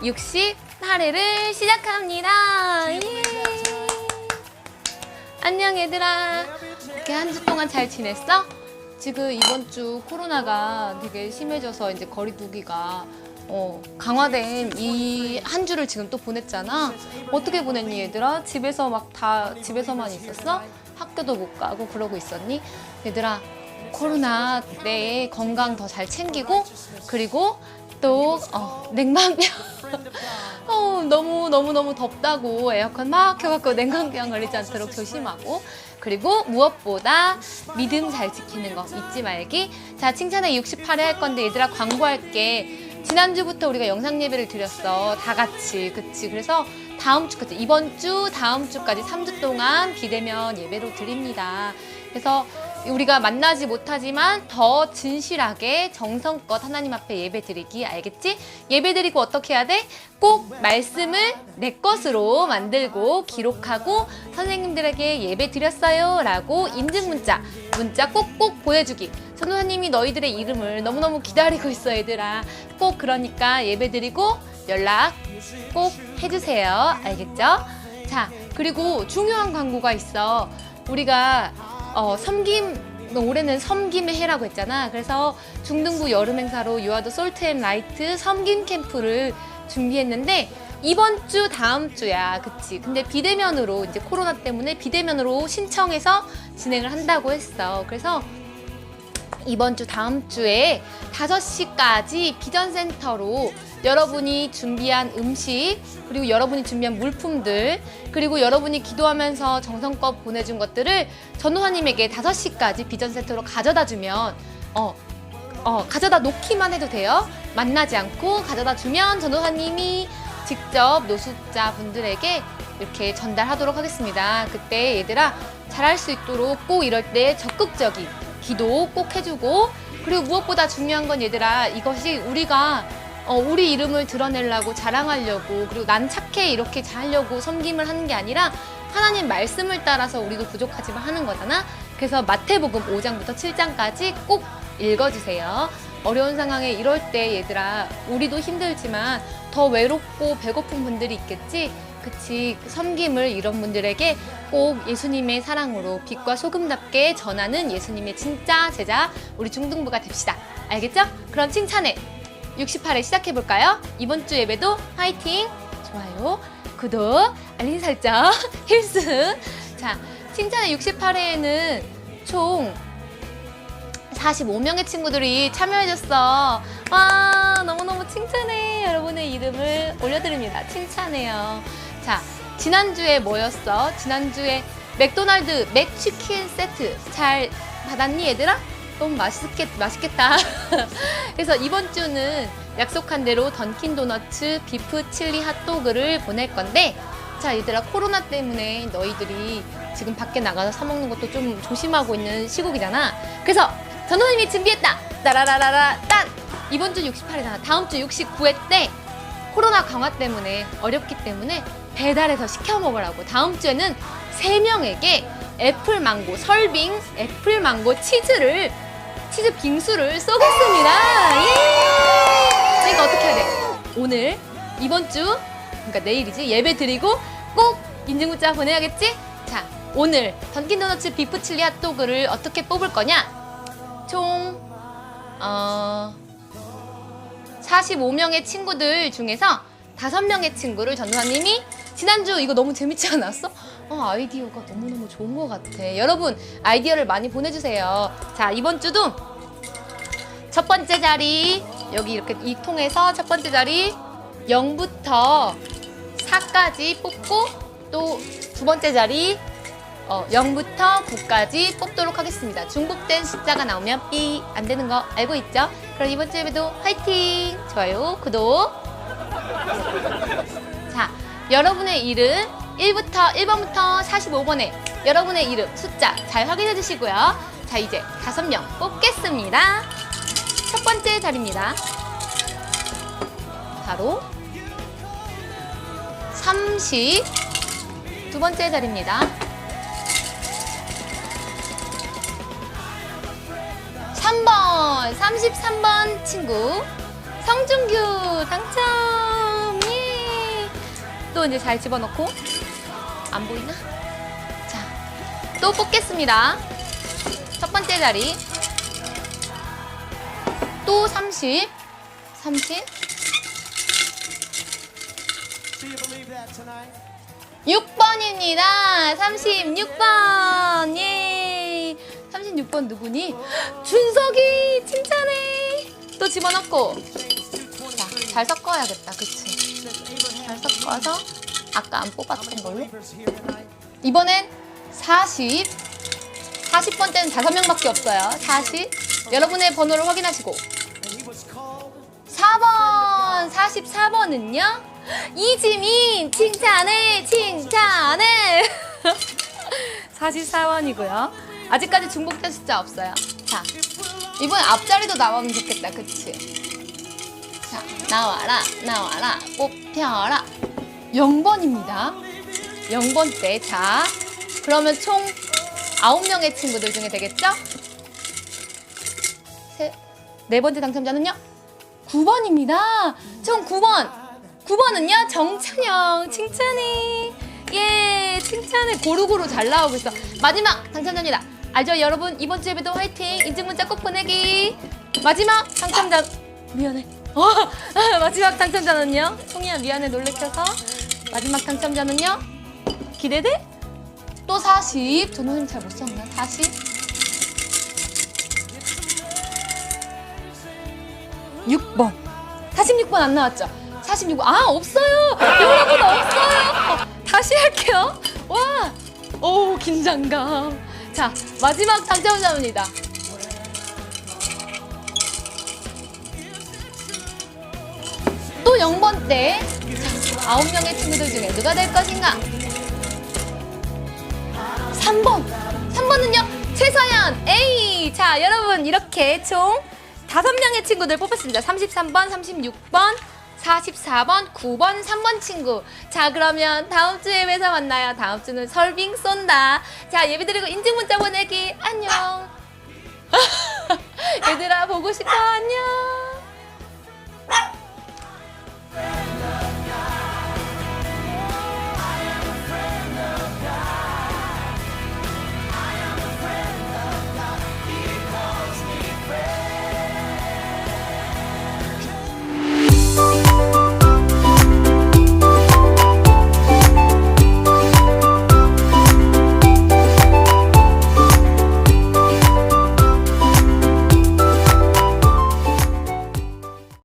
68회를 시작합니다. 예. 안녕 얘들아. 이렇게 한 주 동안 잘 지냈어? 지금 이번 주 코로나가 되게 심해져서 이제 거리두기가 어, 강화된 이 한 주를 지금 또 보냈잖아. 어떻게 보냈니 얘들아? 집에서 막 다 집에서만 있었어? 학교도 못 가고 그러고 있었니? 얘들아 코로나 때 건강 더 잘 챙기고 그리고 또 어, 냉방병 어, 너무 너무 너무 덥다고 에어컨 막 켜갖고 냉방병 걸리지 않도록 조심하고 그리고 무엇보다 믿음 잘 지키는 거 잊지 말기. 자 칭찬회 68회 할 건데 얘들아 광고할게. 지난주부터 우리가 영상 예배를 드렸어. 다 같이. 그치. 그래서 다음 주까지, 이번 주, 다음 주까지 3주 동안 비대면 예배로 드립니다. 그래서 우리가 만나지 못하지만 더 진실하게 정성껏 하나님 앞에 예배 드리기 알겠지? 예배 드리고 어떻게 해야 돼? 꼭 말씀을 내 것으로 만들고 기록하고 선생님들에게 예배 드렸어요 라고 인증 문자 문자 꼭꼭 보내주기 선우사님이 너희들의 이름을 너무너무 기다리고 있어 얘들아 꼭 그러니까 예배 드리고 연락 꼭 해주세요 알겠죠? 자 그리고 중요한 광고가 있어 우리가 어, 섬김 올해는 섬김의 해라고 했잖아. 그래서 중등부 여름 행사로 유아도 솔트 앤 라이트 섬김 캠프를 준비했는데 이번 주 다음 주야. 그치? 근데 비대면으로 이제 코로나 때문에 비대면으로 신청해서 진행을 한다고 했어. 그래서 이번 주 다음 주에 5시까지 비전센터로 여러분이 준비한 음식 그리고 여러분이 준비한 물품들 그리고 여러분이 기도하면서 정성껏 보내준 것들을 전우사님에게 5시까지 비전센터로 가져다 주면 어, 어, 가져다 놓기만 해도 돼요. 만나지 않고 가져다 주면 전도사님이 직접 노숙자 분들에게 이렇게 전달하도록 하겠습니다. 그때 얘들아 잘할 수 있도록 꼭 이럴 때 적극적인 기도 꼭 해주고 그리고 무엇보다 중요한 건 얘들아 이것이 우리가 어, 우리 이름을 드러내려고 자랑하려고 그리고 난 착해 이렇게 하려고 섬김을 하는 게 아니라 하나님 말씀을 따라서 우리도 부족하지만 하는 거잖아. 그래서 마태복음 5장부터 7장까지 꼭 읽어주세요. 어려운 상황에 이럴 때 얘들아 우리도 힘들지만 더 외롭고 배고픈 분들이 있겠지. 그치 그 섬김을 이런 분들에게 꼭 예수님의 사랑으로 빛과 소금답게 전하는 예수님의 진짜 제자 우리 중등부가 됩시다. 알겠죠? 그럼 칭찬해 68회 시작해 볼까요? 이번 주 예배도 화이팅! 좋아요, 구독, 알림 설정, 필수. 자, 칭찬의 68회에는 총 45명의 친구들이 참여해줬어. 와, 너무너무 칭찬해. 여러분의 이름을 올려드립니다. 칭찬해요. 자, 지난주에 뭐였어? 지난주에 맥도날드 맥치킨 세트 잘 받았니, 얘들아? 너무 맛있겠, 맛있겠다. 그래서 이번 주는 약속한 대로 던킨 도너츠 비프 칠리 핫도그를 보낼 건데, 자, 얘들아, 코로나 때문에 너희들이 지금 밖에 나가서 사 먹는 것도 좀 조심하고 있는 시국이잖아. 그래서 전호님이 준비했다! 따라라라라, 딴! 이번 주 68회잖아. 다음 주 69회 때 코로나 강화 때문에 어렵기 때문에 배달해서 시켜 먹으라고. 다음 주에는 세명에게 애플 망고 설빙 애플 망고 치즈를 치즈 빙수를 쏘겠습니다. 예! 그러니까 어떻게 해야 돼? 오늘 이번 주 그러니까 내일이지 예배 드리고 꼭 인증 문자 보내야겠지? 자 오늘 던킨 도너츠 비프 칠리 핫도그를 어떻게 뽑을 거냐? 총 어, 45명의 친구들 중에서 5명의 친구를 전도사님이 지난주 이거 너무 재밌지 않았어? 어, 아이디어가 너무너무 좋은 것 같아. 여러분, 아이디어를 많이 보내주세요. 자, 이번 주도 첫 번째 자리, 여기 이렇게 이 통에서 첫 번째 자리 0부터 4까지 뽑고 또 두 번째 자리 어, 0부터 9까지 뽑도록 하겠습니다. 중복된 숫자가 나오면 삐 안 되는 거 알고 있죠? 그럼 이번 주 예배도 화이팅! 좋아요, 구독! 자, 여러분의 이름 1부터 1번부터 45번에 여러분의 이름 숫자 잘 확인해 주시고요. 자, 이제 다섯 명 뽑겠습니다. 첫 번째 자리입니다. 바로 30. 두 번째 자리입니다. 3번, 33번 친구 성준규 당첨! 예! 또 이제 잘 집어넣고 안 보이나? 자, 또 뽑겠습니다. 첫 번째 자리. 또 30. 30. Do you believe that tonight? 6번입니다. 36번. 예. 36번 누구니? 준석이 칭찬해. 또 집어넣고. 자, 잘 섞어야겠다. 그치? 잘 섞어서 아까 안 뽑았던 걸로. 이번엔 40. 40번째는 다섯 명밖에 없어요. 40. 여러분의 번호를 확인하시고. And he was called 4번, 44번은요? 이지민, 칭찬해, 칭찬해. 44번이고요. 아직까지 중복된 숫자 없어요. 자, 이번 앞자리도 나오면 좋겠다, 그치? 자, 나와라, 나와라, 뽑혀라. 0번입니다. 0번 때, 자, 그러면 총 9명의 친구들 중에 되겠죠? 세, 네 번째 당첨자는요? 9번입니다. 총 9번. 9번은요? 정찬영. 칭찬해. 예, 칭찬해. 고루고루 잘 나오고 있어. 마지막 당첨자입니다. 알죠, 여러분? 이번 주 예배도 화이팅. 인증 문자 꼭 보내기. 마지막 당첨자. 미안해. 어, 아, 마지막 당첨자는요? 송이야, 미안해. 놀래켜서. 마지막 당첨자는요? 기대돼? 또 40. 저 선생님 잘 못 썼나? 40. 6번. 46번 안 나왔죠? 46번. 아, 없어요. 여러분 없어요. 다시 할게요. 와. 오, 긴장감. 자, 마지막 당첨자입니다. 0번 때. 자, 9명의 친구들 중에 누가 될 것인가? 3번. 3번은요? 최서연. 에이. 자, 여러분 이렇게 총 다섯 명의 친구들 뽑았습니다. 33번, 36번, 44번, 9번, 3번 친구. 자, 그러면 다음 주 예배에서 만나요. 다음 주는 설빙 쏜다. 자, 예배 드리고 인증 문자 보내기. 안녕. 얘들아, 보고 싶어. 안녕.